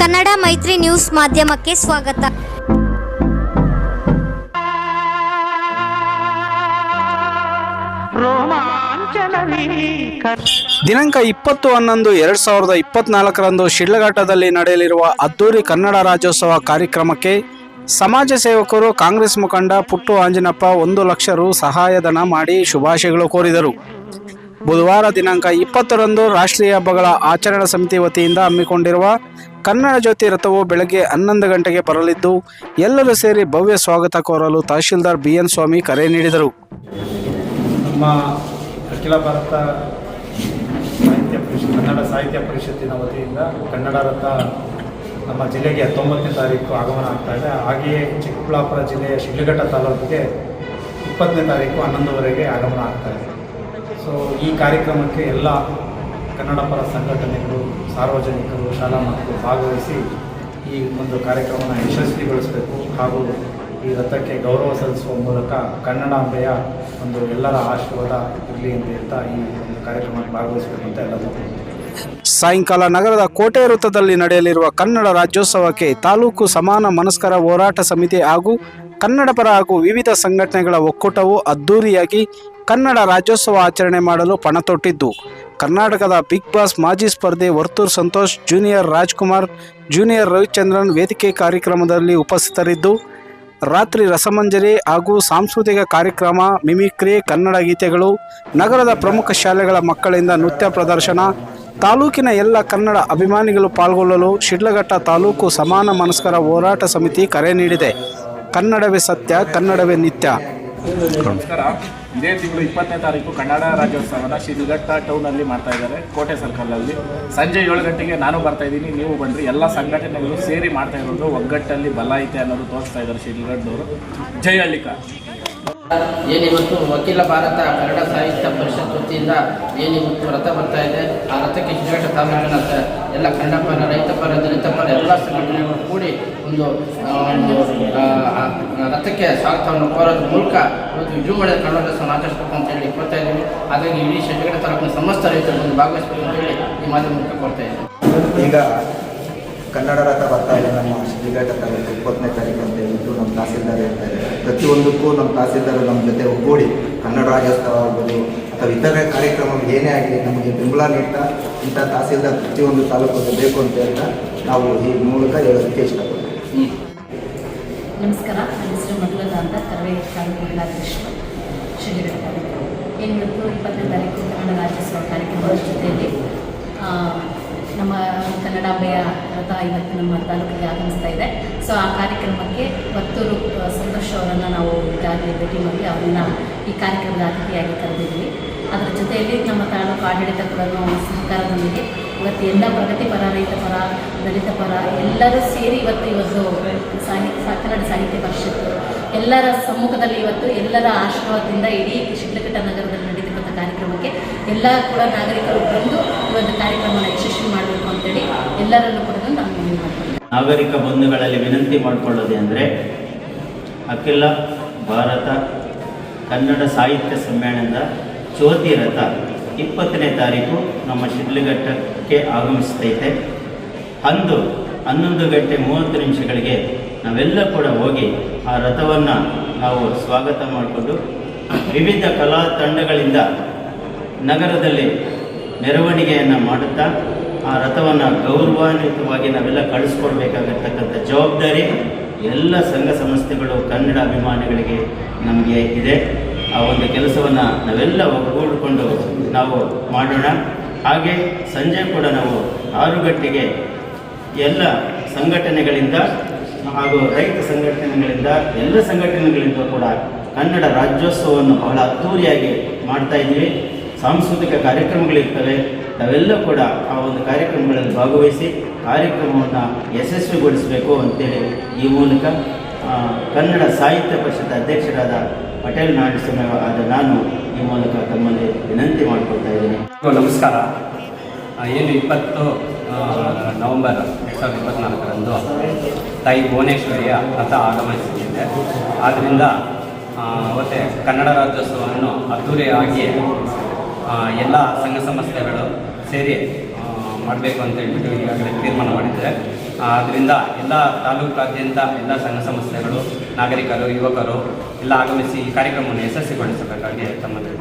ಕನ್ನಡ ಮೈತ್ರಿ ನ್ಯೂಸ್ ಮಾಧ್ಯಮಕ್ಕೆ ಸ್ವಾಗತ. ದಿನಾಂಕ ಇಪ್ಪತ್ತು ಹನ್ನೊಂದು ಎರಡ್ ಸಾವಿರದ ಇಪ್ಪತ್ನಾಲ್ಕರಂದು ಶಿಡ್ಲಘಟ್ಟದಲ್ಲಿ ನಡೆಯಲಿರುವ ಅದ್ದೂರಿ ಕನ್ನಡ ರಾಜ್ಯೋತ್ಸವ ಕಾರ್ಯಕ್ರಮಕ್ಕೆ ಸಮಾಜ ಸೇವಕರು ಕಾಂಗ್ರೆಸ್ ಮುಖಂಡ ಪುಟ್ಟು ಆಂಜನಪ್ಪ ಒಂದು ಲಕ್ಷ ರು ಸಹಾಯಧನ ಮಾಡಿ ಶುಭಾಶಯಗಳು ಕೋರಿದರು. ಬುಧವಾರ ದಿನಾಂಕ ಇಪ್ಪತ್ತರಂದು ರಾಷ್ಟ್ರೀಯ ಹಬ್ಬಗಳ ಆಚರಣಾ ಸಮಿತಿ ವತಿಯಿಂದ ಹಮ್ಮಿಕೊಂಡಿರುವ ಕನ್ನಡ ಜ್ಯೋತಿ ರಥವು ಬೆಳಗ್ಗೆ ಹನ್ನೊಂದು ಗಂಟೆಗೆ ಬರಲಿದ್ದು, ಎಲ್ಲರೂ ಸೇರಿ ಭವ್ಯ ಸ್ವಾಗತ ಕೋರಲು ತಹಶೀಲ್ದಾರ್ ಬಿ ಎನ್ ಸ್ವಾಮಿ ಕರೆ ನೀಡಿದರು. ನಮ್ಮ ಅಖಿಲ ಭಾರತ ಸಾಹಿತ್ಯ ಪರಿಷತ್, ಕನ್ನಡ ಸಾಹಿತ್ಯ ಪರಿಷತ್ತಿನ ವತಿಯಿಂದ ಕನ್ನಡ ರಥ ನಮ್ಮ ಜಿಲ್ಲೆಗೆ ಹತ್ತೊಂಬತ್ತನೇ ತಾರೀಕು ಆಗಮನ ಆಗ್ತಾ ಇದೆ. ಹಾಗೆಯೇ ಚಿಕ್ಕಬಳ್ಳಾಪುರ ಜಿಲ್ಲೆಯ ಶಿಡ್ಲಘಟ್ಟ ತಾಲೂಕಿಗೆ ಇಪ್ಪತ್ತನೇ ತಾರೀಕು ಹನ್ನೊಂದುವರೆಗೆ ಆಗಮನ ಆಗ್ತಾ ಇದೆ. ಸೊ ಈ ಕಾರ್ಯಕ್ರಮಕ್ಕೆ ಎಲ್ಲ ಕನ್ನಡ ಪರ ಸಂಘಟನೆಗಳು, ಸಾರ್ವಜನಿಕರು, ಶಾಲಾ ಮಕ್ಕಳು ಭಾಗವಹಿಸಿ ಈ ಒಂದು ಕಾರ್ಯಕ್ರಮನ ಯಶಸ್ವಿಗೊಳಿಸಬೇಕು. ಹಾಗೂ ಈ ರಥಕ್ಕೆ ಗೌರವ ಸಲ್ಲಿಸುವ ಮೂಲಕ ಕನ್ನಡಾಂಬೆಯ ಒಂದು ಎಲ್ಲರ ಆಶೀರ್ವಾದ ಇರಲಿ ಅಂತ ಹೇಳ್ತಾ ಈ ಒಂದು ಕಾರ್ಯಕ್ರಮಕ್ಕೆ ಭಾಗವಹಿಸಬೇಕು ಅಂತ ಎಲ್ಲರೂ ಸಾಯಂಕಾಲ ನಗರದ ಕೋಟೆ ವೃತ್ತದಲ್ಲಿ ನಡೆಯಲಿರುವ ಕನ್ನಡ ರಾಜ್ಯೋತ್ಸವಕ್ಕೆ ತಾಲೂಕು ಸಮಾನ ಮನಸ್ಕರ ಹೋರಾಟ ಸಮಿತಿ ಹಾಗೂ ಕನ್ನಡ ಪರ ಹಾಗೂ ವಿವಿಧ ಸಂಘಟನೆಗಳ ಒಕ್ಕೂಟವು ಅದ್ದೂರಿಯಾಗಿ ಕನ್ನಡ ರಾಜ್ಯೋತ್ಸವ ಆಚರಣೆ ಮಾಡಲು ಪಣ ತೊಟ್ಟಿದ್ದು. ಕರ್ನಾಟಕದ ಬಿಗ್ ಬಾಸ್ ಮಾಜಿ ಸ್ಪರ್ಧೆ ವರ್ತೂರ್ ಸಂತೋಷ್, ಜೂನಿಯರ್ ರಾಜ್ಕುಮಾರ್, ಜೂನಿಯರ್ ರವಿಚಂದ್ರನ್ ವೇದಿಕೆ ಕಾರ್ಯಕ್ರಮದಲ್ಲಿ ಉಪಸ್ಥಿತರಿದ್ದು, ರಾತ್ರಿ ರಸಮಂಜರಿ ಹಾಗೂ ಸಾಂಸ್ಕೃತಿಕ ಕಾರ್ಯಕ್ರಮ, ಮಿಮಿಕ್ರಿ, ಕನ್ನಡ ಗೀತೆಗಳು, ನಗರದ ಪ್ರಮುಖ ಶಾಲೆಗಳ ಮಕ್ಕಳಿಂದ ನೃತ್ಯ ಪ್ರದರ್ಶನ, ತಾಲೂಕಿನ ಎಲ್ಲ ಕನ್ನಡ ಅಭಿಮಾನಿಗಳು ಪಾಲ್ಗೊಳ್ಳಲು ಶಿಡ್ಲಘಟ್ಟ ತಾಲೂಕು ಸಮಾನ ಮನಸ್ಕರ ಹೋರಾಟ ಸಮಿತಿ ಕರೆ ನೀಡಿದೆ. ಕನ್ನಡವೇ ಸತ್ಯ, ಕನ್ನಡವೇ ನಿತ್ಯ. ನಮಸ್ಕಾರ. ಇದೇ ತಿಂಗಳು ಇಪ್ಪತ್ತನೇ ತಾರೀಕು ಕನ್ನಡ ರಾಜ್ಯೋತ್ಸವನ ಶ್ರೀಘಟ್ಟ ಟೌನಲ್ಲಿ ಮಾಡ್ತಾ ಇದ್ದಾರೆ, ಕೋಟೆ ಸರ್ಕಲ್ನಲ್ಲಿ. ಸಂಜೆ ಏಳು ಗಂಟೆಗೆ ನಾನು ಬರ್ತಾ ಇದ್ದೀನಿ, ನೀವು ಬನ್ನಿರಿ ಎಲ್ಲ ಸಂಘಟನೆಗಳು ಸೇರಿ ಮಾಡ್ತಾ ಇರೋದು ಒಗ್ಗಟ್ಟಲ್ಲಿ ಬಲ ಐತೆ ಅನ್ನೋದು ತೋರಿಸ್ತಾ ಇದ್ದಾರೆ ಶಿಡ್ಲಘಟ್ಟದವರು ಜೈ ಏನಿವತ್ತು ವಕೀಲ ಭಾರತ ಕನ್ನಡ ಸಾಹಿತ್ಯ ಪರಿಷತ್ ವತಿಯಿಂದ ಏನಿವತ್ತು ರಥ ಬರ್ತಾ ಇದೆ, ಆ ರಥಕ್ಕೆ ಶಿಡ್ಲಘಟ್ಟ ತಾಲೂಕಿನ ಎಲ್ಲ ಕನ್ನಡ ಪರ ರೈತ ಪರ ದಲಿತ ಪರ ಎಲ್ಲ ಸಂಘಟನೆಗಳು ಕೂಡಿ ಒಂದು ಒಂದು ರಥಕ್ಕೆ ಸ್ವಾಗತವನ್ನು ಕೋರೋದ್ರ ಮೂಲಕ ಇವತ್ತು ವಿಜೃಂಭಣೆ ಕನ್ನಡೋತ್ಸವವನ್ನು ಆಚರಿಸಬೇಕು ಅಂತ ಹೇಳಿ ಕೊಡ್ತಾ ಇದ್ದೀವಿ. ಹಾಗಾಗಿ ಇಡೀ ಶಿಡ್ಲಘಟ್ಟ ತಾಲೂಕಿನ ಸಮಸ್ತ ರೈತರು ಒಂದು ಭಾಗವಹಿಸಬೇಕು ಅಂತ ಹೇಳಿ ಈ ಮಾಧ್ಯಮ ಮೂಲಕ ಕೊಡ್ತಾ ಇದ್ದೀವಿ. ಈಗ ಕನ್ನಡ ರಥ ಬರ್ತಾ ಇದೆ ನಮ್ಮ ಶ್ರೀಘಟ ತಾಲೂಕು ಇಪ್ಪತ್ತನೇ ತಾರೀಕು ಅಂತ ಹೇಳಿದ್ದು ನಮ್ಮ ಪ್ರತಿಯೊಂದಕ್ಕೂ ನಮ್ಮ ತಹಸೀಲ್ದಾರ್ ನಮ್ಮ ಜೊತೆ ಒಗ್ಗೂಡಿ ಕನ್ನಡ ರಾಜ್ಯೋತ್ಸವ ಆಗ್ಬೋದು ಅಥವಾ ಇತರೆ ಕಾರ್ಯಕ್ರಮ ಏನೇ ಆಗಲಿ ನಮಗೆ ಬೆಂಬಲ ನೀಡ್ತಾ ಇಂಥ ತಹಸೀಲ್ದಾರ್ ಪ್ರತಿಯೊಂದು ತಾಲೂಕು ಬೇಕು ಅಂತ ಹೇಳ್ತಾ ನಾವು ಈ ಮೂಲಕ ಹೇಳೋದಕ್ಕೆ ಇಷ್ಟಪಡ್ತೀವಿ. ನಮಸ್ಕಾರ. ನನ್ನ ಹೆಸರು ಮಗಳದ ಅಂತ ಕರವೇ ತಾಲೂಕು ಜಿಲ್ಲಾಧ್ಯಕ್ಷರು ಶಿಡ್ಲಘಟ್ಟ ಏನು ಇಪ್ಪತ್ತನೇ ತಾರೀಕು ಕನ್ನಡ ರಾಜ್ಯೋತ್ಸವ ಕಾರ್ಯಕ್ರಮದ ಜೊತೆಯಲ್ಲಿ ನಮ್ಮ ಕನ್ನಡಾಭಯ ರಥ ಇವತ್ತು ನಮ್ಮ ತಾಲೂಕಿಗೆ ಆಗಮಿಸ್ತಾ ಇದೆ. ಸೊ ಆ ಕಾರ್ಯಕ್ರಮಕ್ಕೆ ವತ್ತೂರು ಆ, ಸಂತೋಷ್ ಅವರನ್ನು ನಾವು ಈಗಾಗಲೇ ಭೇಟಿ ಮಾಡಿ ಅವರನ್ನು ಈ ಕಾರ್ಯಕ್ರಮದ ಅತಿಥಿಯಾಗಿ ಕರೆದಿದ್ವಿ ಅದರ ಜೊತೆಯಲ್ಲಿ ನಮ್ಮ ತಾಲೂಕು ಆಡಳಿತ ಕೂಡ ಸಹಕಾರದೊಂದಿಗೆ ಇವತ್ತು ಎಲ್ಲ ಪ್ರಗತಿಪರ ರೈತ ಪರ ದಲಿತ ಪರ ಎಲ್ಲರೂ ಸೇರಿ ಇವತ್ತು ಇವತ್ತು ಸಾಹಿತ್ಯ ಕನ್ನಡ ಸಾಹಿತ್ಯ ಪರಿಷತ್ತು ಎಲ್ಲರ ಸಮ್ಮುಖದಲ್ಲಿ ಇವತ್ತು ಎಲ್ಲರ ಆಶೀರ್ವಾದದಿಂದ ಇಡೀ ಶಿಡ್ಲಘಟ್ಟ ನಗರದಲ್ಲಿ ನಡೀತಕ್ಕಂಥ ಕಾರ್ಯಕ್ರಮಕ್ಕೆ ಎಲ್ಲ ಕೂಡ ನಾಗರಿಕರು ಬಂದು ಈ ಒಂದು ಕಾರ್ಯಕ್ರಮನ ಯಶಸ್ವಿ ಮಾಡಬೇಕು ಅಂತೇಳಿ ಎಲ್ಲರನ್ನು ಕೂಡ ನಾನು ಮನವಿ ಮಾಡ್ತೀನಿ ನಾಗರಿಕ ಬಂಧುಗಳಲ್ಲಿ ವಿನಂತಿ ಮಾಡಿಕೊಳ್ಳೋದೆ ಅಂದರೆ ಅಖಿಲ ಭಾರತ ಕನ್ನಡ ಸಾಹಿತ್ಯ ಸಮ್ಮೇಳನದ ಜ್ಯೋತಿ ರಥ ಇಪ್ಪತ್ತನೇ ತಾರೀಕು ನಮ್ಮ ಶಿಡ್ಲಘಟ್ಟಕ್ಕೆ ಆಗಮಿಸ್ತೈತೆ. ಅಂದು ಹನ್ನೊಂದು ಗಂಟೆ ಮೂವತ್ತು ನಿಮಿಷಗಳಿಗೆ ನಾವೆಲ್ಲ ಕೂಡ ಹೋಗಿ ಆ ರಥವನ್ನು ನಾವು ಸ್ವಾಗತ ಮಾಡಿಕೊಂಡು ವಿವಿಧ ಕಲಾ ತಂಡಗಳಿಂದ ನಗರದಲ್ಲಿ ಮೆರವಣಿಗೆಯನ್ನು ಮಾಡುತ್ತಾ, ಆ ರಥವನ್ನು ಗೌರವಾನ್ವಿತವಾಗಿ ನಾವೆಲ್ಲ ಕಳಿಸ್ಕೊಡ್ಬೇಕಾಗಿರ್ತಕ್ಕಂಥ ಜವಾಬ್ದಾರಿ ಎಲ್ಲ ಸಂಘ ಸಂಸ್ಥೆಗಳು, ಕನ್ನಡ ಅಭಿಮಾನಿಗಳಿಗೆ ನಮಗೆ ಇದೆ. ಆ ಒಂದು ಕೆಲಸವನ್ನು ನಾವೆಲ್ಲ ಒಗ್ಗೂಡಿಕೊಂಡು ನಾವು ಮಾಡೋಣ. ಹಾಗೆ ಸಂಜೆ ಕೂಡ ನಾವು ಆರು ಗಂಟೆಗೆ ಎಲ್ಲ ಸಂಘಟನೆಗಳಿಂದ ಹಾಗೂ ರೈತ ಸಂಘಟನೆಗಳಿಂದ ಎಲ್ಲ ಸಂಘಟನೆಗಳಿಂದ ಕೂಡ ಕನ್ನಡ ರಾಜ್ಯೋತ್ಸವವನ್ನು ಬಹಳ ಅದ್ಧೂರಿಯಾಗಿ ಮಾಡ್ತಾ ಇದ್ದೀವಿ. ಸಾಂಸ್ಕೃತಿಕ ಕಾರ್ಯಕ್ರಮಗಳಿರ್ತವೆ ನಾವೆಲ್ಲ ಕೂಡ ಆ ಒಂದು ಕಾರ್ಯಕ್ರಮಗಳಲ್ಲಿ ಭಾಗವಹಿಸಿ ಕಾರ್ಯಕ್ರಮವನ್ನು ಯಶಸ್ವಿಗೊಳಿಸಬೇಕು ಅಂತೇಳಿ ಈ ಮೂಲಕ ಕನ್ನಡ ಸಾಹಿತ್ಯ ಪರಿಷತ್ ಅಧ್ಯಕ್ಷರಾದ ಪಟೇಲ್ ಆದ ನಾನು ಈ ಮೂಲಕ ತಮ್ಮಲ್ಲಿ ವಿನಂತಿ ಮಾಡಿಕೊಳ್ತಾ ಇದ್ದೀನಿ. ನಮಸ್ಕಾರ. ಏನು ಇಪ್ಪತ್ತು ನವಂಬರ್ ಎರಡು ಸಾವಿರದ ಇಪ್ಪತ್ತ್ನಾಲ್ಕರಂದು ತಾಯಿ ಭುವನೇಶ್ವರಿಯ ರಥ ಆಗಮಿಸುತ್ತಿದೆ ಆದ್ದರಿಂದ ಅವತ್ತೇ ಕನ್ನಡ ರಾಜ್ಯೋತ್ಸವವನ್ನು ಅದ್ದೂರಿಯಾಗಿ ಎಲ್ಲ ಸಂಘ ಸಂಸ್ಥೆಗಳು ಸೇರಿ ಮಾಡಬೇಕು ಅಂತ ಹೇಳ್ಬಿಟ್ಟು ಈಗಾಗಲೇ ತೀರ್ಮಾನ ಮಾಡಿದ್ದಾರೆ. ಆದ್ದರಿಂದ ಎಲ್ಲ ತಾಲೂಕಾದ್ಯಂತ ಎಲ್ಲ ಸಂಘ ಸಂಸ್ಥೆಗಳು, ನಾಗರಿಕರು, ಯುವಕರು ಎಲ್ಲ ಆಗಮಿಸಿ ಈ ಕಾರ್ಯಕ್ರಮವನ್ನು ಯಶಸ್ವಿಗೊಳಿಸಬೇಕಾಗಿ ತಮ್ಮಲ್ಲಿ